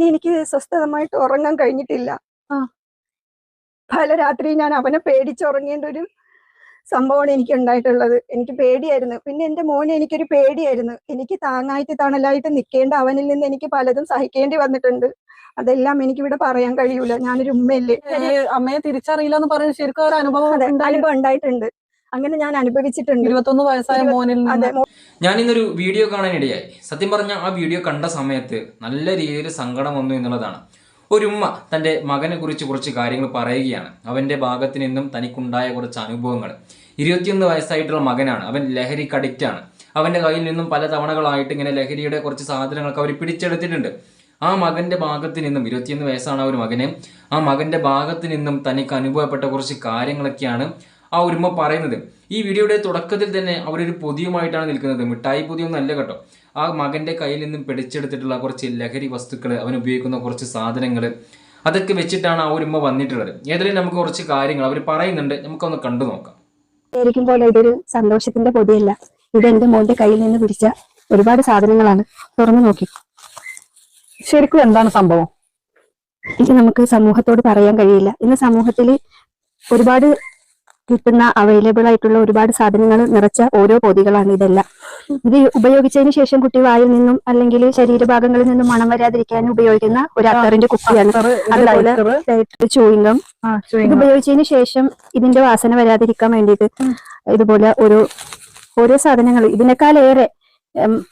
പിന്നെ എനിക്ക് സ്വസ്ഥതമായിട്ട് ഉറങ്ങാൻ കഴിഞ്ഞിട്ടില്ല. ആ. പല രാത്രി ഞാൻ അവനെ പേടിച്ചുറങ്ങേണ്ട ഒരു സംഭവമാണ് എനിക്ക് ഉണ്ടായിട്ടുള്ളത്. എനിക്ക് പേടിയായിരുന്നു. പിന്നെ എന്റെ മോനെ എനിക്കൊരു പേടിയായിരുന്നു. എനിക്ക് താങ്ങായിട്ട് തണലായിട്ട് നിൽക്കേണ്ട അവനിൽ നിന്ന് എനിക്ക് പലതും സഹിക്കേണ്ടി വന്നിട്ടുണ്ട്. അതെല്ലാം എനിക്കിവിടെ പറയാൻ കഴിയൂല. ഞാനൊരു ഉമ്മയല്ലേ? അമ്മയെ തിരിച്ചറിയില്ല എന്ന് പറഞ്ഞ ശരിക്കും അനുഭവം ഉണ്ടായിട്ടുണ്ട്. അങ്ങനെ ഞാൻ അനുഭവിച്ചിട്ടുണ്ട്. ഇരുപത്തൊന്ന് വയസ്സായ മോനിൽ ഞാൻ ഇന്നൊരു വീഡിയോ കാണാനിടയായി. സത്യം പറഞ്ഞ ആ വീഡിയോ കണ്ട സമയത്ത് നല്ല രീതിയിൽ സങ്കടം വന്നു എന്നുള്ളതാണ്. ഒരു ഉമ്മ തന്റെ മകനെ കുറിച്ച് കുറച്ച് കാര്യങ്ങൾ പറയുകയാണ്. അവന്റെ ഭാഗത്ത് നിന്നും തനിക്കുണ്ടായ കുറച്ച് അനുഭവങ്ങൾ. ഇരുപത്തിയൊന്ന് വയസ്സായിട്ടുള്ള മകനാണ്. അവൻ ലഹരിക്ക് അഡിക്റ്റ് ആണ്. അവന്റെ കയ്യിൽ നിന്നും പല തവണകളായിട്ട് ഇങ്ങനെ ലഹരിയുടെ കുറച്ച് സാധനങ്ങളൊക്കെ അവർ പിടിച്ചെടുത്തിട്ടുണ്ട്. ആ മകന്റെ ഭാഗത്ത് നിന്നും ഇരുപത്തിയൊന്ന് വയസ്സാണ് ആ ഒരു മകനെ ആ മകന്റെ ഭാഗത്ത് നിന്നും തനിക്ക് അനുഭവപ്പെട്ട കുറച്ച് കാര്യങ്ങളൊക്കെയാണ് ആ ഒരുമ പറയുന്നത്. ഈ വീഡിയോയുടെ തുടക്കത്തിൽ തന്നെ അവരൊരു പൊതിയുമായിട്ടാണ് നിൽക്കുന്നത്. മിഠായി പൊതിയൊന്നും അല്ല കേട്ടോ. ആ മകന്റെ കയ്യിൽ നിന്നും പിടിച്ചെടുത്തിട്ടുള്ള കുറച്ച് ലഹരി വസ്തുക്കൾ അവൻ ഉപയോഗിക്കുന്ന കുറച്ച് സാധനങ്ങൾ അതൊക്കെ വെച്ചിട്ടാണ് ആ ഒരുമ വന്നിട്ടുള്ളത്. ഏതായാലും നമുക്ക് കുറച്ച് കാര്യങ്ങൾ അവർ പറയുന്നുണ്ട്. നമുക്കൊന്ന് കണ്ടു നോക്കാം. ശരിക്കും പോലെ ഇതൊരു സന്തോഷത്തിന്റെ പൊതിയല്ല. ഇത് എന്റെ മോന്റെ കയ്യിൽ നിന്ന് പിടിച്ച ഒരുപാട് സാധനങ്ങളാണ്. തുറന്നു നോക്കി. ശരിക്കും എന്താണ് സംഭവം? ഇത് നമുക്ക് സമൂഹത്തോട് പറയാൻ കഴിയില്ല. ഇന്ന് സമൂഹത്തിൽ ഒരുപാട് കിട്ടുന്ന അവൈലബിൾ ആയിട്ടുള്ള ഒരുപാട് സാധനങ്ങൾ നിറച്ച ഓരോ പൊതികളാണ് ഇതെല്ലാം. ഇത് ഉപയോഗിച്ചതിന് ശേഷം കുട്ടി വായിൽ നിന്നും അല്ലെങ്കിൽ ശരീരഭാഗങ്ങളിൽ നിന്നും മണം വരാതിരിക്കാൻ ഉപയോഗിക്കുന്ന ഒരു അത്തറിന്റെ കുപ്പിയാണ്. അതുപോലെ ചൂയിങ്കം ഇത് ഉപയോഗിച്ചതിന് ശേഷം ഇതിന്റെ വാസന വരാതിരിക്കാൻ വേണ്ടിയിട്ട് ഇതുപോലെ ഒരു ഓരോ സാധനങ്ങൾ. ഇതിനേക്കാളേറെ നമുക്ക്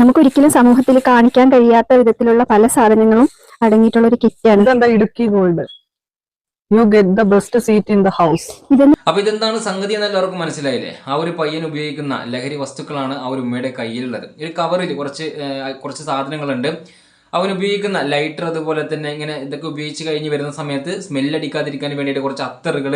നമുക്കൊരിക്കലും സമൂഹത്തിൽ കാണിക്കാൻ കഴിയാത്ത വിധത്തിലുള്ള പല സാധനങ്ങളും അടങ്ങിയിട്ടുള്ള ഒരു കിറ്റാണ് Idukki gold you get the best seat in the house അപ്പൊ ഇതെന്താണ് സംഗതി എന്ന് എല്ലാവർക്കും മനസ്സിലായില്ലേ? ആ ഒരു പയ്യൻ ഉപയോഗിക്കുന്ന ലഹരി വസ്തുക്കളാണ് ആ ഒരു ഉമ്മയുടെ കയ്യിലുള്ളത്. ഒരു കവറിൽ കുറച്ച് കുറച്ച് സാധനങ്ങളുണ്ട്. അവൻ ഉപയോഗിക്കുന്ന ലൈറ്റർ അതുപോലെ തന്നെ ഇങ്ങനെ ഇതൊക്കെ ഉപയോഗിച്ച് കഴിഞ്ഞ് വരുന്ന സമയത്ത് സ്മെല്ലടിക്കാതിരിക്കാൻ വേണ്ടിയിട്ട് കുറച്ച് അത്തറുകൾ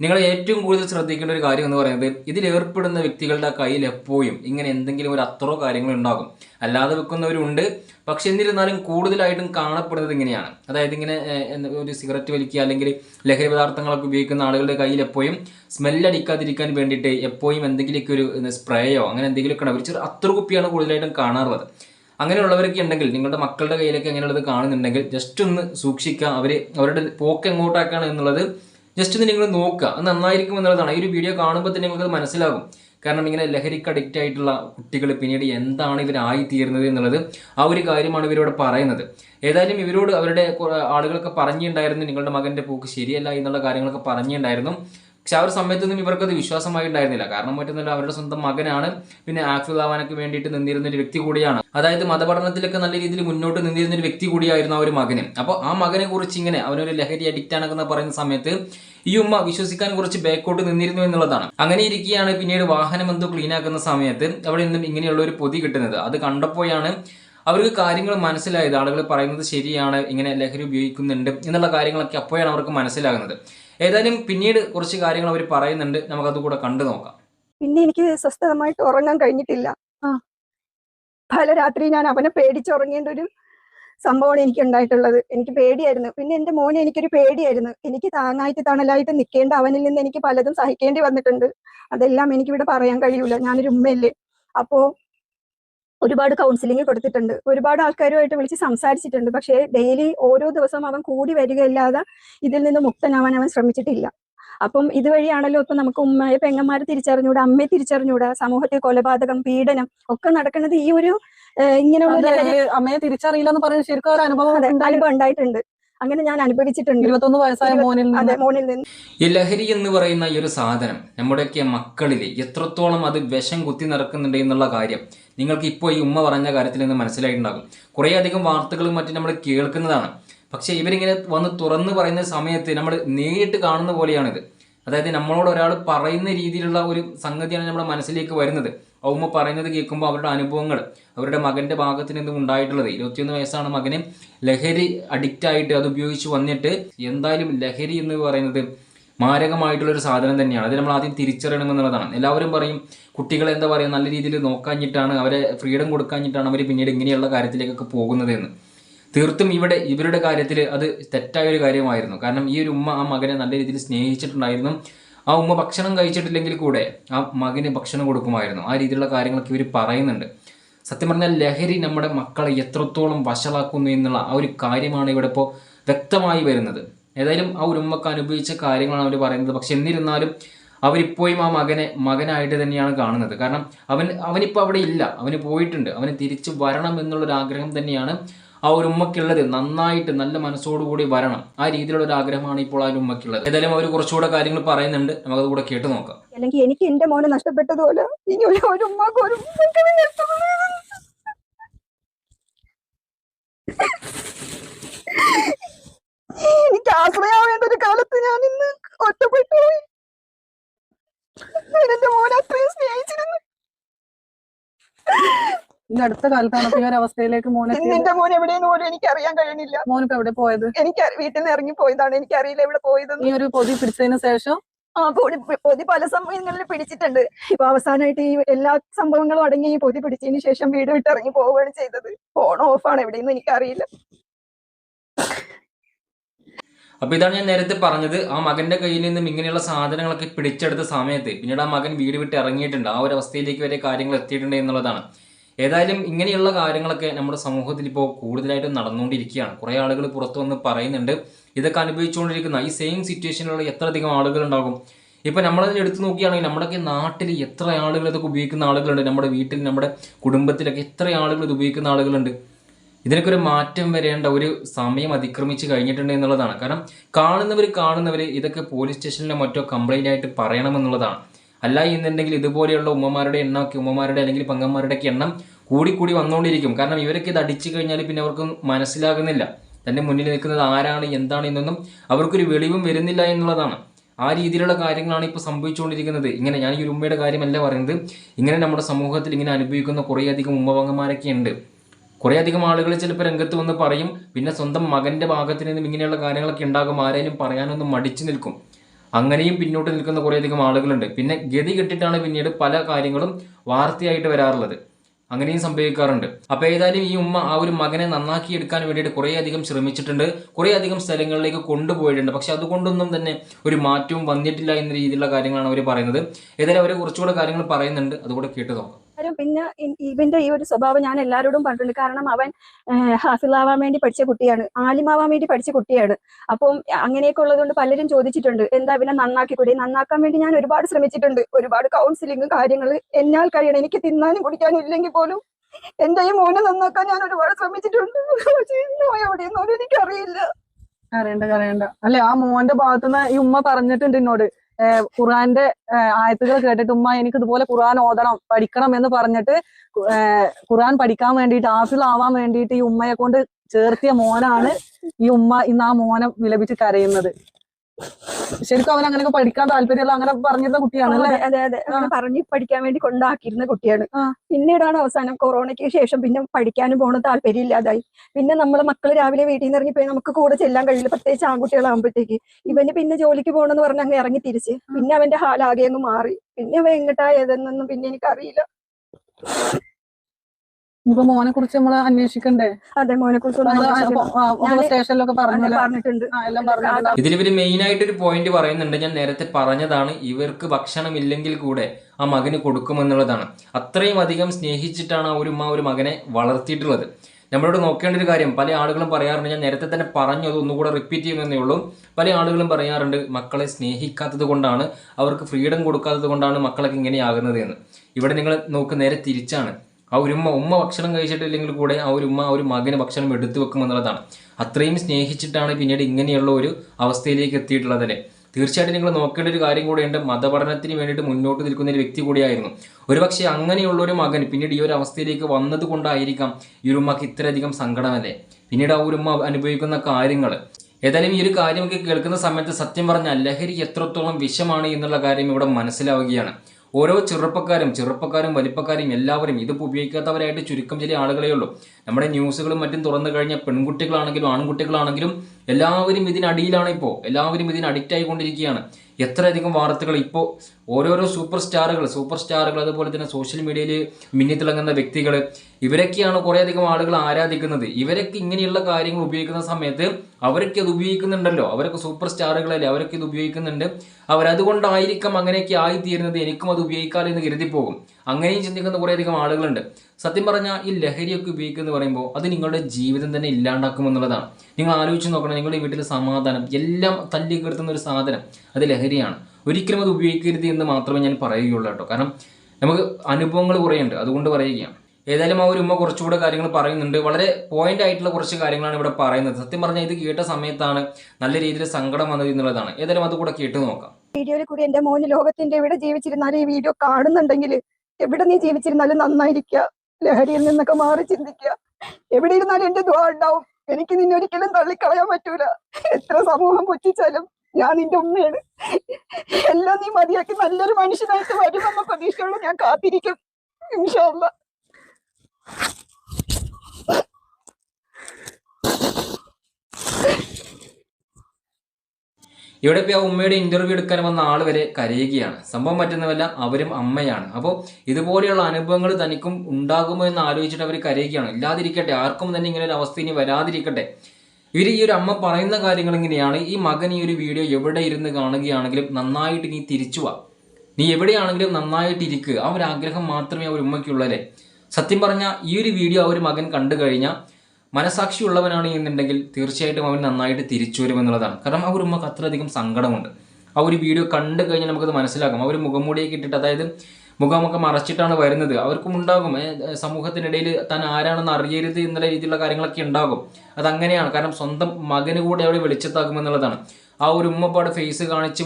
നിങ്ങൾ ഏറ്റവും കൂടുതൽ ശ്രദ്ധിക്കേണ്ട ഒരു കാര്യം എന്ന് പറയുന്നത് ഇതിൽ ഏർപ്പെടുന്ന വ്യക്തികളുടെ കയ്യിൽ എപ്പോഴും ഇങ്ങനെ എന്തെങ്കിലും ഒരു അത്തറോ കാര്യങ്ങളോ ഉണ്ടാകും. അല്ലാതെ വെക്കുന്നവരുണ്ട്. പക്ഷെ എന്നിരുന്നാലും കൂടുതലായിട്ടും കാണപ്പെടുന്നത് ഇങ്ങനെയാണ്. അതായത് ഇങ്ങനെ ഒരു സിഗരറ്റ് വലിക്കുക അല്ലെങ്കിൽ ലഹരി പദാർത്ഥങ്ങളൊക്കെ ഉപയോഗിക്കുന്ന ആളുകളുടെ കയ്യിൽ എപ്പോഴും സ്മെല്ലടിക്കാതിരിക്കാൻ വേണ്ടിയിട്ട് എപ്പോഴും എന്തെങ്കിലുമൊക്കെ ഒരു സ്പ്രേയോ അങ്ങനെ എന്തെങ്കിലുമൊക്കെ ഒരു ചെറിയ അത്ര കുപ്പിയാണ് കൂടുതലായിട്ടും കാണാറുള്ളത്. അങ്ങനെയുള്ളവരൊക്കെ ഉണ്ടെങ്കിൽ നിങ്ങളുടെ മക്കളുടെ കയ്യിലൊക്കെ അങ്ങനെയുള്ളത് കാണുന്നുണ്ടെങ്കിൽ ജസ്റ്റ് ഒന്ന് സൂക്ഷിക്കുക. അവർ അവരുടെ പോക്ക് എങ്ങോട്ടാക്കാണ് എന്നുള്ളത് ജസ്റ്റ് ഒന്ന് നിങ്ങൾ നോക്കുക. അത് നന്നായിരിക്കും എന്നുള്ളതാണ്. ഈ ഒരു വീഡിയോ കാണുമ്പോൾ തന്നെ നിങ്ങൾക്ക് മനസ്സിലാകും. കാരണം ഇങ്ങനെ ലഹരിക്ക് അഡിക്റ്റ് ആയിട്ടുള്ള കുട്ടികൾ പിന്നീട് എന്താണ് ഇവരായി തീരുന്നത് എന്നുള്ളത് ആ ഒരു കാര്യമാണ് ഇവരോട് പറയുന്നത്. ഏതായാലും ഇവരോട് അവരുടെ ആളുകളൊക്കെ പറഞ്ഞിട്ടുണ്ടായിരുന്നു നിങ്ങളുടെ മകന്റെ പോക്ക് ശരിയല്ല എന്നുള്ള കാര്യങ്ങളൊക്കെ പറഞ്ഞിട്ടുണ്ടായിരുന്നു പക്ഷെ ആ ഒരു സമയത്തൊന്നും ഇവർക്കത് വിശ്വാസമായി ഉണ്ടായിരുന്നില്ല കാരണം മറ്റൊന്നല്ല അവരുടെ സ്വന്തം മകനാണ്. പിന്നെ ആക്സിൽ ആവാനൊക്കെ വേണ്ടിയിട്ട് നിന്നിരുന്ന ഒരു വ്യക്തി കൂടിയാണ്. അതായത് മതപഠനത്തിലൊക്കെ നല്ല രീതിയിൽ മുന്നോട്ട് നിന്നിരുന്ന ഒരു വ്യക്തി കൂടിയായിരുന്നു ആ ഒരു മകന്. അപ്പോൾ ആ മകനെ കുറിച്ച് ഇങ്ങനെ അവനൊരു ലഹരി അഡിക്റ്റ് ആണെന്ന് പറയുന്ന സമയത്ത് ഈ ഉമ്മ വിശ്വസിക്കാൻ കുറച്ച് ബാക്കോട്ട് നിന്നിരുന്നു എന്നുള്ളതാണ്. അങ്ങനെ ഇരിക്കുകയാണ് പിന്നീട് വാഹനം എന്തോ ക്ലീൻ ആക്കുന്ന സമയത്ത് അവിടെ നിന്നും ഇങ്ങനെയുള്ള ഒരു പൊതി കിട്ടുന്നത്. അത് കണ്ടപ്പോഴാണ് അവർക്ക് കാര്യങ്ങൾ മനസ്സിലായത്. ആളുകൾ പറയുന്നത് ശരിയാണ് ഇങ്ങനെ ലഹരി ഉപയോഗിക്കുന്നുണ്ട് എന്നുള്ള കാര്യങ്ങളൊക്കെ അപ്പോഴാണ് അവർക്ക് മനസ്സിലാകുന്നത്. ഏതായാലും പിന്നീട് കുറച്ച് കാര്യങ്ങൾ അവർ പറയുന്നുണ്ട്. നമുക്കത് കൂടെ കണ്ടു നോക്കാം. പിന്നെ എനിക്ക് സ്വസ്ഥതമായിട്ട് ഉറങ്ങാൻ കഴിഞ്ഞിട്ടില്ല. ആ. പല രാത്രി ഞാൻ അവനെ പേടിച്ചുറങ്ങേണ്ട ഒരു സംഭവമാണ് എനിക്ക് ഉണ്ടായിട്ടുള്ളത് എനിക്ക് പേടിയായിരുന്നു. പിന്നെ എന്റെ മോനെ എനിക്കൊരു പേടിയായിരുന്നു. എനിക്ക് താങ്ങായിട്ട് തണലായിട്ട് നിൽക്കേണ്ട അവനിൽ നിന്ന് എനിക്ക് പലതും സഹിക്കേണ്ടി വന്നിട്ടുണ്ട്. അതെല്ലാം എനിക്കിവിടെ പറയാൻ കഴിയൂല. ഞാനൊരു ഉമ്മയല്ലേ. അപ്പോ ഒരുപാട് കൗൺസിലിംഗ് കൊടുത്തിട്ടുണ്ട്. ഒരുപാട് ആൾക്കാരുമായിട്ട് വിളിച്ച് സംസാരിച്ചിട്ടുണ്ട്. പക്ഷേ ഡെയിലി ഓരോ ദിവസവും അവൻ കൂടി വരികയില്ലാതെ ഇതിൽ നിന്ന് മുക്തനാവാൻ അവൻ ശ്രമിച്ചിട്ടില്ല. അപ്പം ഇതുവഴിയാണല്ലോ ഇപ്പൊ നമുക്ക് ഉമ്മയെ പെങ്ങന്മാരെ തിരിച്ചറിഞ്ഞൂടെ അമ്മയെ തിരിച്ചറിഞ്ഞൂടെ സമൂഹത്തിൽ കൊലപാതകം പീഡനം ഒക്കെ നടക്കുന്നത് ഈ ഒരു ഇങ്ങനെയുള്ള അമ്മയെ തിരിച്ചറിയില്ല എന്ന് പറയുന്നത് ശരിക്കും ഒരു അനുഭവം അനുഭവം ഉണ്ടായിട്ടുണ്ട്. അങ്ങനെ ഞാൻ അനുഭവിച്ചിട്ടുണ്ട്. ഇരുപത്തൊന്ന് വയസ്സായ മോനിൽ അതെ നിന്ന് മോനിൽ നിന്ന്. ഈ ലഹരി എന്ന് പറയുന്ന ഈ ഒരു സാധനം നമ്മുടെയൊക്കെ മക്കളിൽ എത്രത്തോളം അത് വിഷം കുത്തി നടക്കുന്നുണ്ട് എന്നുള്ള കാര്യം. നിങ്ങൾക്ക് ഇപ്പോൾ ഈ ഉമ്മ പറഞ്ഞ കാര്യത്തിൽ നിന്ന് മനസ്സിലായിട്ടുണ്ടാകും. കുറേയധികം വാർത്തകളും മറ്റും നമ്മൾ കേൾക്കുന്നതാണ്. പക്ഷേ ഇവരിങ്ങനെ വന്ന് തുറന്ന് പറയുന്ന സമയത്ത് നമ്മൾ നേരിട്ട് കാണുന്ന പോലെയാണിത്. അതായത് നമ്മളോട് ഒരാൾ പറയുന്ന രീതിയിലുള്ള ഒരു സംഗതിയാണ് നമ്മുടെ മനസ്സിലേക്ക് വരുന്നത്. ഉമ്മ പറയുന്നത് കേൾക്കുമ്പോൾ അവരുടെ അനുഭവങ്ങൾ അവരുടെ മകന്റെ ഭാഗത്ത് നിന്നും ഉണ്ടായിട്ടുള്ളത്. ഇരുപത്തിയൊന്ന് വയസ്സാണ് മകന്. ലഹരി അഡിക്റ്റ് ആയിട്ട് അത് ഉപയോഗിച്ച് വന്നിട്ട് എന്തായാലും ലഹരി എന്ന് പറയുന്നത് മാരകമായിട്ടുള്ള ഒരു സാധനം തന്നെയാണ്. അത് നമ്മൾ ആദ്യം തിരിച്ചറിയണം എന്നുള്ളതാണ് എല്ലാവരും പറയും കുട്ടികളെ എന്താ പറയുക നല്ല രീതിയിൽ നോക്കാഞ്ഞിട്ടാണ് അവരെ ഫ്രീഡം കൊടുക്കാഞ്ഞിട്ടാണ് അവർ പിന്നീട് ഇങ്ങനെയുള്ള കാര്യത്തിലേക്കൊക്കെ പോകുന്നത് എന്ന് തീർത്തും ഇവിടെ ഇവരുടെ കാര്യത്തിൽ അത് തെറ്റായ ഒരു കാര്യമായിരുന്നു. കാരണം ഈ ഒരു ഉമ്മ ആ മകനെ നല്ല രീതിയിൽ സ്നേഹിച്ചിട്ടുണ്ടായിരുന്നു. ആ ഉമ്മ ഭക്ഷണം കഴിച്ചിട്ടില്ലെങ്കിൽ കൂടെ ആ മകന് ഭക്ഷണം കൊടുക്കുമായിരുന്നു. ആ രീതിയിലുള്ള കാര്യങ്ങളൊക്കെ ഇവർ പറയുന്നുണ്ട്. സത്യം പറഞ്ഞാൽ ലഹരി നമ്മുടെ മക്കളെ എത്രത്തോളം വഷളാക്കുന്നു എന്നുള്ള ആ ഒരു കാര്യമാണ് ഇവിടെ ഇപ്പോൾ വ്യക്തമായി വരുന്നത്. ഏതായാലും ആ ഉരുമ്മക്ക് അനുഭവിച്ച കാര്യങ്ങളാണ് അവർ പറയുന്നത്. പക്ഷെ എന്നിരുന്നാലും അവരിപ്പോഴും ആ മകനെ മകനായിട്ട് തന്നെയാണ് കാണുന്നത്. കാരണം അവൻ അവനിപ്പോൾ അവിടെ ഇല്ല. അവന് പോയിട്ടുണ്ട്. അവന് തിരിച്ചു വരണം എന്നുള്ളൊരു ആഗ്രഹം തന്നെയാണ് ആ ഒരു ഉമ്മക്കുള്ളത് നന്നായിട്ട് നല്ല മനസ്സോടുകൂടി വരണം. ആ രീതിയിലുള്ള ഒരു ആഗ്രഹമാണ് ഇപ്പോൾ ആ ഉമ്മക്കുള്ളത് ഏതായാലും അവർ കുറച്ചുകൂടെ കാര്യങ്ങൾ പറയുന്നുണ്ട്. നമുക്കത് കൂടെ കേട്ട് നോക്കാം. അല്ലെങ്കിൽ എനിക്ക് എന്റെ മോനെ നഷ്ടപ്പെട്ടതുപോലെ ഇനി ഒരു ഒരു മക്കളെ നഷ്ടപ്പെടരുത്. എനിക്ക് ആശ്രയാവേണ്ട ഒരു കാലത്ത് ഞാൻ ഇന്ന് ഒറ്റപ്പെട്ടു പോയി ഞാൻ എന്റെ മോനെ അത്രയും സ്നേഹിച്ചിരുന്നു ഈ അടുത്ത കാലത്താണ് ഈ ഒരു അവസ്ഥയിലേക്ക് മോനെ നിന്റെ എന്റെ മോൻ എവിടെയെന്ന് പോലും എനിക്ക് അറിയാൻ കഴിയണില്ല. മോനിപ്പോ എവിടെ പോയത്? എനിക്ക് വീട്ടിൽ നിന്ന് ഇറങ്ങി പോയതാണ്. എനിക്ക് അറിയില്ല എവിടെ പോയത് ഈ ഒരു പൊതി പിടിച്ചതിന് ശേഷം? ആ പൊടി പൊതി പല സമയങ്ങളിൽ പിടിച്ചിട്ടുണ്ട്. ഇപ്പൊ അവസാനമായിട്ട് ഈ എല്ലാ സംഭവങ്ങളും അടങ്ങി ഈ പൊതി പിടിച്ചതിന് ശേഷം വീട് വിട്ട് ഇറങ്ങി പോവുകയാണ് ചെയ്തത്. ഫോൺ ഓഫാണ് എവിടെയെന്ന് എനിക്കറിയില്ല. അപ്പൊ ഇതാണ് ഞാൻ നേരത്തെ പറഞ്ഞത്. ആ മകന്റെ കയ്യിൽ നിന്നും ഇങ്ങനെയുള്ള സാധനങ്ങളൊക്കെ പിടിച്ചെടുത്ത സമയത്ത് പിന്നീട് ആ മകൻ വീട് വിട്ട് ഇറങ്ങിയിട്ടുണ്ട്. ആ ഒരു അവസ്ഥയിലേക്ക് വരെ കാര്യങ്ങൾ എത്തിയിട്ടുണ്ട് എന്നുള്ളതാണ്. ഏതായാലും ഇങ്ങനെയുള്ള കാര്യങ്ങളൊക്കെ നമ്മുടെ സമൂഹത്തിൽ ഇപ്പോൾ കൂടുതലായിട്ട് നടന്നുകൊണ്ടിരിക്കുകയാണ്. കുറേ ആളുകൾ പുറത്തു വന്ന് പറയുന്നുണ്ട്. ഇതൊക്കെ അനുഭവിച്ചുകൊണ്ടിരിക്കുന്ന ഈ സെയിം സിറ്റുവേഷനിലുള്ള എത്ര അധികം ആളുകൾ ഉണ്ടാകും? ഇപ്പൊ നമ്മളതിൽ എടുത്തു നോക്കുകയാണെങ്കിൽ നമ്മുടെയൊക്കെ നാട്ടിൽ എത്ര ആളുകൾ ഇതൊക്കെ ഉപയോഗിക്കുന്ന ആളുകളുണ്ട്? നമ്മുടെ വീട്ടിൽ നമ്മുടെ കുടുംബത്തിലൊക്കെ എത്ര ആളുകൾ ഇത് ഉപയോഗിക്കുന്ന ആളുകളുണ്ട്? ഇതിനൊക്കെ ഒരു മാറ്റം വരേണ്ട ഒരു സമയം അതിക്രമിച്ച് കഴിഞ്ഞിട്ടുണ്ട് എന്നുള്ളതാണ്. കാരണം കാണുന്നവർ കാണുന്നവർ ഇതൊക്കെ പോലീസ് സ്റ്റേഷനിലോ മറ്റോ കംപ്ലൈന്റ് ആയിട്ട് പറയണമെന്നുള്ളതാണ് അല്ല എന്നുണ്ടെങ്കിൽ ഇതുപോലെയുള്ള ഉമ്മമാരുടെ എണ്ണമൊക്കെ ഉമ്മമാരുടെ അല്ലെങ്കിൽ പങ്കന്മാരുടെയൊക്കെ എണ്ണം കൂടി വന്നുകൊണ്ടിരിക്കും. കാരണം ഇവരൊക്കെ ഇത് അടിച്ചു കഴിഞ്ഞാൽ പിന്നെ അവർക്ക് മനസ്സിലാകുന്നില്ല. തന്റെ മുന്നിൽ നിൽക്കുന്നത് ആരാണ് എന്താണ് എന്നൊന്നും അവർക്കൊരു വെളിവും വരുന്നില്ല എന്നുള്ളതാണ്. ആ രീതിയിലുള്ള കാര്യങ്ങളാണ് ഇപ്പോൾ സംഭവിച്ചുകൊണ്ടിരിക്കുന്നത്. ഇങ്ങനെ ഞാൻ ഈ ഒരു ഉമ്മയുടെ കാര്യമല്ല പറയുന്നത്. ഇങ്ങനെ നമ്മുടെ സമൂഹത്തിൽ ഇങ്ങനെ അനുഭവിക്കുന്ന കുറേയധികം ഉമ്മപങ്കന്മാരൊക്കെ ഉണ്ട്. കുറേയധികം ആളുകൾ ചിലപ്പോൾ രംഗത്ത് വന്ന് പറയും പിന്നെ സ്വന്തം മകന്റെ ഭാഗത്ത് നിന്നും ഇങ്ങനെയുള്ള കാര്യങ്ങളൊക്കെ ഉണ്ടാകും ആരെങ്കിലും പറയാനൊന്നും മടിച്ചു നിൽക്കും. അങ്ങനെയും പിന്നോട്ട് നിൽക്കുന്ന കുറേയധികം ആളുകളുണ്ട്. പിന്നെ ഗതി കെട്ടിട്ടാണ് പിന്നീട് പല കാര്യങ്ങളും വാർത്തയായിട്ട് വരാറുള്ളത്. അങ്ങനെയും സംഭവിക്കാറുണ്ട്. അപ്പോൾ ഏതായാലും ഈ ഉമ്മ ആ ഒരു മകനെ നന്നാക്കി എടുക്കാൻ വേണ്ടിയിട്ട് കുറേയധികം ശ്രമിച്ചിട്ടുണ്ട്. കുറേയധികം സ്ഥലങ്ങളിലേക്ക് കൊണ്ടുപോയിട്ടുണ്ട്. പക്ഷെ അതുകൊണ്ടൊന്നും തന്നെ ഒരു മാറ്റവും വന്നിട്ടില്ല എന്ന രീതിയിലുള്ള കാര്യങ്ങളാണ് അവർ പറയുന്നത്. ഏതായാലും അവർ കുറച്ചുകൂടെ കാര്യങ്ങൾ പറയുന്നുണ്ട്. അതുകൂടെ കേട്ട് നോക്കാം. കാര്യം പിന്നെ ഇവന്റെ ഈ ഒരു സ്വഭാവം ഞാൻ എല്ലാവരോടും പറഞ്ഞിട്ടുണ്ട്. കാരണം അവൻ ഹാഫിലാവാൻ വേണ്ടി പഠിച്ച കുട്ടിയാണ്. ആലിമാവാൻ വേണ്ടി പഠിച്ച കുട്ടിയാണ്. അപ്പം അങ്ങനെയൊക്കെ ഉള്ളതുകൊണ്ട് പലരും ചോദിച്ചിട്ടുണ്ട്. എന്താ നന്നാക്കി കൂടി നന്നാക്കാൻ വേണ്ടി ഞാൻ ഒരുപാട് ശ്രമിച്ചിട്ടുണ്ട്. ഒരുപാട് കൗൺസിലിംഗ് കാര്യങ്ങൾ എന്നാൽ കഴിയണം. എനിക്ക് തിന്നാനും കുടിക്കാനും ഇല്ലെങ്കിൽ പോലും എന്റെ ഈ മോനെ നന്നാക്കാൻ ഞാൻ ഒരുപാട് ശ്രമിച്ചിട്ടുണ്ട്. എനിക്കറിയില്ല. അറിയണ്ട അറിയണ്ട. അല്ലെ ആ മോന്റെ ഭാഗത്തുനിന്ന് ഈ ഉമ്മ പറഞ്ഞിട്ടുണ്ട് എന്നോട്. ഏഹ് ആയത്തുകൾ കേട്ടിട്ട് ഉമ്മ എനിക്ക് ഇതുപോലെ ഖുർആൻ ഓതണം പഠിക്കണം എന്ന് പറഞ്ഞിട്ട് ഖുർആൻ പഠിക്കാൻ വേണ്ടിയിട്ട് ആഫിലാവാൻ വേണ്ടിയിട്ട് ഈ ഉമ്മയെ കൊണ്ട് ചേർത്തിയ മോനാണ് ഈ ഉമ്മ ഇന്ന് ആ മോനെ വിലപിച്ച് കരയുന്നത്. ശരിക്കും അവൻ അങ്ങനെയൊക്കെ പഠിക്കാൻ താല്പര്യമുള്ള അങ്ങനെ പറഞ്ഞിരുന്ന കുട്ടിയാണ് അതെ അതെ പറഞ്ഞ് പഠിക്കാൻ വേണ്ടി കൊണ്ടാക്കിയിരുന്ന കുട്ടിയാണ്. പിന്നീടാണ് അവസാനം കൊറോണയ്ക്ക് ശേഷം പിന്നെ പഠിക്കാനും പോകണ താല്പര്യം ഇല്ലാതായി പിന്നെ നമ്മളെ മക്കൾ രാവിലെ വീട്ടിൽ നിന്ന് ഇറങ്ങിപ്പോയി നമുക്ക് കൂടെ ചെല്ലാൻ കഴിയില്ല. പ്രത്യേകിച്ച് ആൺകുട്ടികളാകുമ്പോഴത്തേക്ക്. ഇവന് പിന്നെ ജോലിക്ക് പോകണമെന്ന് പറഞ്ഞ് അങ്ങ് ഇറങ്ങി തിരിച്ച് പിന്നെ അവന്റെ ഹാലാകെ അങ്ങ് മാറി. പിന്നെ അവ എങ്ങട്ടാ ഏതെന്നൊന്നും പിന്നെ എനിക്കറിയില്ല. ഇപ്പൊ മോനെ കുറിച്ച് നമ്മൾ അന്വേഷിക്കണ്ടേ. അതെ മോനെ കുറിച്ച് സ്റ്റേഷനിലൊക്കെ പറഞ്ഞിട്ടുണ്ട്. ഇതിൽ ഇവർ മെയിൻ ആയിട്ട് ഒരു പോയിന്റ് പറയുന്നുണ്ട്. ഞാൻ നേരത്തെ പറഞ്ഞതാണ് ഇവർക്ക് ഭക്ഷണം ഇല്ലെങ്കിൽ കൂടെ ആ മകന് കൊടുക്കുമെന്നുള്ളതാണ്. അത്രയും അധികം സ്നേഹിച്ചിട്ടാണ് ആ ഒരു ഉമ്മ ഒരു മകനെ വളർത്തിയിട്ടുള്ളത്. നമ്മളോട് നോക്കേണ്ട ഒരു കാര്യം പല ആളുകളും പറയാറുണ്ട് ഞാൻ നേരത്തെ തന്നെ പറഞ്ഞു അത് ഒന്നുകൂടെ റിപ്പീറ്റ് ചെയ്യുന്നതേ ഉള്ളൂ. പല ആളുകളും പറയാറുണ്ട് മക്കളെ സ്നേഹിക്കാത്തത് കൊണ്ടാണ് അവർക്ക് ഫ്രീഡം കൊടുക്കാത്തത് കൊണ്ടാണ് മക്കളൊക്കെ ഇങ്ങനെയാകുന്നത് എന്ന്. ഇവിടെ നിങ്ങൾ നോക്ക് നേരെ തിരിച്ചാണ്. ആ ഒരു ഉമ്മ ഉമ്മ ഭക്ഷണം കഴിച്ചിട്ടില്ലെങ്കിൽ കൂടെ ആ ഒരു ഉമ്മ ആ ഒരു മകന് ഭക്ഷണം എടുത്തു വെക്കും എന്നുള്ളതാണ് അത്രയും സ്നേഹിച്ചിട്ടാണ് പിന്നീട് ഇങ്ങനെയുള്ള ഒരു അവസ്ഥയിലേക്ക് എത്തിയിട്ടുള്ളത് അല്ലേ? തീർച്ചയായിട്ടും നിങ്ങൾ നോക്കേണ്ട ഒരു കാര്യം കൂടെയുണ്ട്. മതപഠനത്തിന് വേണ്ടിയിട്ട് മുന്നോട്ട് നിൽക്കുന്ന ഒരു വ്യക്തി കൂടിയായിരുന്നു. ഒരുപക്ഷെ അങ്ങനെയുള്ള ഒരു മകൻ പിന്നീട് ഈ ഒരു അവസ്ഥയിലേക്ക് വന്നത് കൊണ്ടായിരിക്കാം ഈ ഒരു ഉമ്മക്ക് ഇത്രയധികം സങ്കടമല്ലേ പിന്നീട് ആ ഒരു ഉമ്മ അനുഭവിക്കുന്ന കാര്യങ്ങൾ. ഏതായാലും ഈ ഒരു കാര്യമൊക്കെ കേൾക്കുന്ന സമയത്ത് സത്യം പറഞ്ഞാൽ ലഹരി എത്രത്തോളം വിഷമാണ് എന്നുള്ള കാര്യം ഇവിടെ മനസ്സിലാവുകയാണ്. ഓരോ ചെറുപ്പക്കാരും ചെറുപ്പക്കാരും വലിപ്പക്കാരും എല്ലാവരും ഇതിപ്പോൾ ഉപയോഗിക്കാത്തവരായിട്ട് ചുരുക്കം ചില ആളുകളേ ഉള്ളൂ. നമ്മുടെ ന്യൂസുകളും മറ്റും തുറന്നു കഴിഞ്ഞാൽ പെൺകുട്ടികളാണെങ്കിലും ആൺകുട്ടികളാണെങ്കിലും എല്ലാവരും ഇതിനടിയിലാണ് ഇപ്പോൾ എല്ലാവരും ഇതിന് അഡിക്റ്റ് ആയിക്കൊണ്ടിരിക്കുകയാണ്. എത്രയധികം വാർത്തകൾ ഇപ്പോൾ ഓരോരോ സൂപ്പർ സ്റ്റാറുകൾ സൂപ്പർ സ്റ്റാറുകൾ അതുപോലെ തന്നെ സോഷ്യൽ മീഡിയയിൽ മിന്നിത്തിളങ്ങുന്ന വ്യക്തികൾ ഇവരൊക്കെയാണ് കുറേയധികം ആളുകൾ ആരാധിക്കുന്നത്. ഇവരൊക്കെ ഇങ്ങനെയുള്ള കാര്യങ്ങൾ ഉപയോഗിക്കുന്ന സമയത്ത് അവരൊക്കെ അത് ഉപയോഗിക്കുന്നുണ്ടല്ലോ. അവരൊക്കെ സൂപ്പർ സ്റ്റാറുകളല്ലേ അവരൊക്കെ ഇത് ഉപയോഗിക്കുന്നുണ്ട്. അവരതുകൊണ്ടായിരിക്കാം അങ്ങനെയൊക്കെ ആയിത്തീരുന്നത്. എനിക്കും അത് ഉപയോഗിക്കാതെ എന്ന് കരുതിപ്പോകും. അങ്ങനെയും ചിന്തിക്കുന്ന കുറേയധികം ആളുകളുണ്ട്. സത്യം പറഞ്ഞാൽ ഈ ലഹരിയൊക്കെ ഉപയോഗിക്കുക എന്ന് പറയുമ്പോൾ അത് നിങ്ങളുടെ ജീവിതം തന്നെ ഇല്ലാണ്ടാക്കുമെന്നുള്ളതാണ് നിങ്ങൾ ആലോചിച്ച് നോക്കണം നിങ്ങളുടെ വീട്ടിൽ സമാധാനം എല്ലാം തല്ലി ഒരു സാധനം അത് ലഹരിയാണ്. ഒരിക്കലും അത് ഉപയോഗിക്കരുത് എന്ന് മാത്രമേ ഞാൻ പറയുകയുള്ളൂ കേട്ടോ. കാരണം നമുക്ക് അനുഭവങ്ങൾ കുറേയുണ്ട് അതുകൊണ്ട് പറയുകയാണ്. ഏതായാലും ആ ഒരു ഉമ്മ കുറച്ചുകൂടെ കാര്യങ്ങൾ പറയുന്നുണ്ട്. വളരെ പോയിന്റ് ആയിട്ടുള്ള കുറച്ച് കാര്യങ്ങളാണ് ഇവിടെ പറയുന്നത്. സത്യം പറഞ്ഞാൽ ഇത് കേട്ട സമയത്താണ് നല്ല രീതിയിൽ സങ്കടം വന്നത് എന്നുള്ളതാണ്. ഏതായാലും അതുകൂടെ കേട്ട് നോക്കാം. വീഡിയോയിൽ കൂടി എന്റെ മോന് ലോകത്തിന്റെ എവിടെ ജീവിച്ചിരുന്നാലും ഈ വീഡിയോ കാണുന്നുണ്ടെങ്കിൽ എവിടെ നീ ജീവിച്ചിരുന്നാലും നന്നായിരിക്കുക. ലഹരിയിൽ നിന്നൊക്കെ മാറി ചിന്തിക്കുക. എവിടെ ഇരുന്നാലും എന്റെ ദ്വാ ഉണ്ടാവും. എനിക്ക് നിന്നെ ഒരിക്കലും തള്ളിക്കളയാൻ പറ്റൂല. എത്ര സമൂഹം പുച്ഛിച്ചാലും ഞാൻ നിന്റെ ഉമ്മയാണ്. എല്ലാം നീ മതിയാക്കി നല്ലൊരു മനുഷ്യനായിട്ട് വരുമെന്ന പ്രതീക്ഷയോടെ ഞാൻ കാത്തിരിക്കും. ഇൻഷാല്ല ഇവിടെ ഇപ്പോൾ ആ ഉമ്മയുടെ ഇന്റർവ്യൂ എടുക്കാൻ വന്ന ആൾ വരെ കരയുകയാണ്. സംഭവം പറ്റുന്നവല്ല അവരും അമ്മയാണ്. അപ്പോൾ ഇതുപോലെയുള്ള അനുഭവങ്ങൾ തനിക്കും ഉണ്ടാകുമോ എന്ന് ആലോചിച്ചിട്ട് അവർ കരയുകയാണ്. ഇല്ലാതിരിക്കട്ടെ ആർക്കും തന്നെ ഇങ്ങനെ ഒരു അവസ്ഥ ഇനി വരാതിരിക്കട്ടെ. ഇവർ ഈ ഒരു അമ്മ പറയുന്ന കാര്യങ്ങൾ ഇങ്ങനെയാണ്. ഈ മകൻ ഈ ഒരു വീഡിയോ എവിടെ ഇരുന്ന് കാണുകയാണെങ്കിലും നന്നായിട്ട് നീ തിരിച്ചു വാ. നീ എവിടെയാണെങ്കിലും നന്നായിട്ട് ഇരിക്കുക ആ ഒരു ആഗ്രഹം മാത്രമേ ആ ഒരു ഉമ്മയ്ക്കുള്ളല്ലേ. സത്യം പറഞ്ഞാൽ ഈ ഒരു വീഡിയോ ആ ഒരു മകൻ കണ്ടു കഴിഞ്ഞാൽ മനസാക്ഷി ഉള്ളവനാണ് എന്നുണ്ടെങ്കിൽ തീർച്ചയായിട്ടും അവൻ നന്നായിട്ട് തിരിച്ചു വരും എന്നുള്ളതാണ്. കാരണം ആ ഒരു ഉമ്മക്ക് അത്രയധികം സങ്കടമുണ്ട്. ആ ഒരു വീഡിയോ കണ്ടു കഴിഞ്ഞാൽ നമുക്കത് മനസ്സിലാക്കാം. മുഖം മുഖംമൂടിയൊക്കെ ഇട്ടിട്ട് അതായത് മുഖമൊക്കെ മറച്ചിട്ടാണ് വരുന്നത്. അവർക്കും ഉണ്ടാകും. സമൂഹത്തിനിടയിൽ താൻ ആരാണെന്ന് അറിയരുത് എന്നുള്ള രീതിയിലുള്ള കാര്യങ്ങളൊക്കെ ഉണ്ടാകും. അതങ്ങനെയാണ്. കാരണം സ്വന്തം മകന് കൂടെ അവിടെ വെളിച്ചത്താകുമെന്നുള്ളതാണ് ആ ഒരു ഉമ്മപ്പാട് ഫേസ് കാണിച്ച്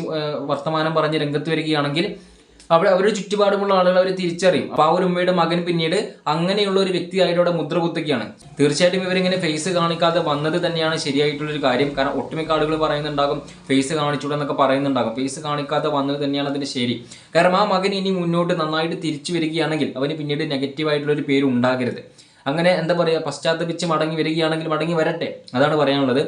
വർത്തമാനം പറഞ്ഞ് രംഗത്ത് വരികയാണെങ്കിൽ അവിടെ അവരുടെ ചുറ്റുപാടുമുള്ള ആളുകൾ അവർ തിരിച്ചറിയും. അപ്പൊ ആ ഒരു ഉമ്മയുടെ മകൻ പിന്നീട് അങ്ങനെയുള്ള ഒരു വ്യക്തിയായിട്ട് അവിടെ മുദ്ര കുത്തുകയാണ് തീർച്ചയായിട്ടും ഇവരിങ്ങനെ ഫേസ് കാണിക്കാതെ വന്നത് തന്നെയാണ് ശരിയായിട്ടുള്ള ഒരു കാര്യം. കാരണം ഒട്ടുമിക്ക ആളുകൾ പറയുന്നുണ്ടാകും ഫേസ് കാണിച്ചൂടെ എന്നൊക്കെ പറയുന്നുണ്ടാകും. ഫേസ് കാണിക്കാതെ വന്നത് തന്നെയാണ് അതിന്റെ ശരി. കാരണം ആ മകൻ ഇനി മുന്നോട്ട് നന്നായിട്ട് തിരിച്ചു വരികയാണെങ്കിൽ അവന് പിന്നീട് നെഗറ്റീവ് ആയിട്ടുള്ള ഒരു പേര് ഉണ്ടാകരുത്. അങ്ങനെ എന്താ പറയുക പശ്ചാത്തപിച്ച് മടങ്ങി വരികയാണെങ്കിൽ മടങ്ങി വരട്ടെ. അതാണ് പറയാനുള്ളത്.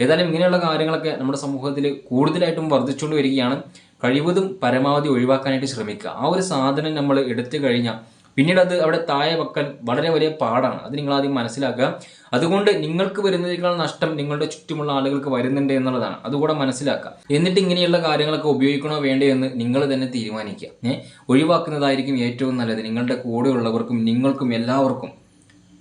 ഏതായാലും ഇങ്ങനെയുള്ള കാര്യങ്ങളൊക്കെ നമ്മുടെ സമൂഹത്തിൽ കൂടുതലായിട്ടും വർദ്ധിച്ചുകൊണ്ട് വരികയാണ്. കഴിവതും പരമാവധി ഒഴിവാക്കാനായിട്ട് ശ്രമിക്കുക. ആ ഒരു സാധനം നമ്മൾ എടുത്തു കഴിഞ്ഞാൽ പിന്നീട് അത് അവിടെ താഴെ വെക്കാൻ വളരെ വലിയ പാടാണ്. അത് നിങ്ങൾ ആദ്യം മനസ്സിലാക്കുക. അതുകൊണ്ട് നിങ്ങൾക്ക് വരുന്നതിനേക്കാൾ നഷ്ടം നിങ്ങളുടെ ചുറ്റുമുള്ള ആളുകൾക്ക് വരുന്നുണ്ട് എന്നുള്ളതാണ്. അതുകൂടെ മനസ്സിലാക്കുക. എന്നിട്ട് ഇങ്ങനെയുള്ള കാര്യങ്ങളൊക്കെ ഉപയോഗിക്കണോ വേണ്ടേ എന്ന് നിങ്ങൾ തന്നെ തീരുമാനിക്കുക. ഏഹ് ഒഴിവാക്കുന്നതായിരിക്കും ഏറ്റവും നല്ലത്. നിങ്ങളുടെ കൂടെയുള്ളവർക്കും നിങ്ങൾക്കും എല്ലാവർക്കും.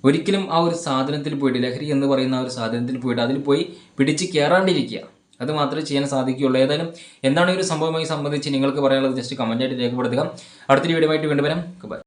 ഒരിക്കലും ആ ഒരു സാധനത്തിൽ പോയിട്ട് ലഹരി എന്ന് പറയുന്ന ആ ഒരു സാധനത്തിൽ പോയിട്ട് അതിൽ പോയി പിടിച്ച് കയറാണ്ടിരിക്കുക അത് മാത്രമേ ചെയ്യാൻ സാധിക്കുകയുള്ളൂ. ഏതായാലും എന്താണ് ഈ ഒരു സംഭവമായി സംബന്ധിച്ച് നിങ്ങൾക്ക് പറയാനുള്ളത്? ജസ്റ്റ് കമന്റായിട്ട് രേഖപ്പെടുത്തുക. അടുത്തൊരു വീഡിയോ ആയിട്ട് വീണ്ടും വരാം.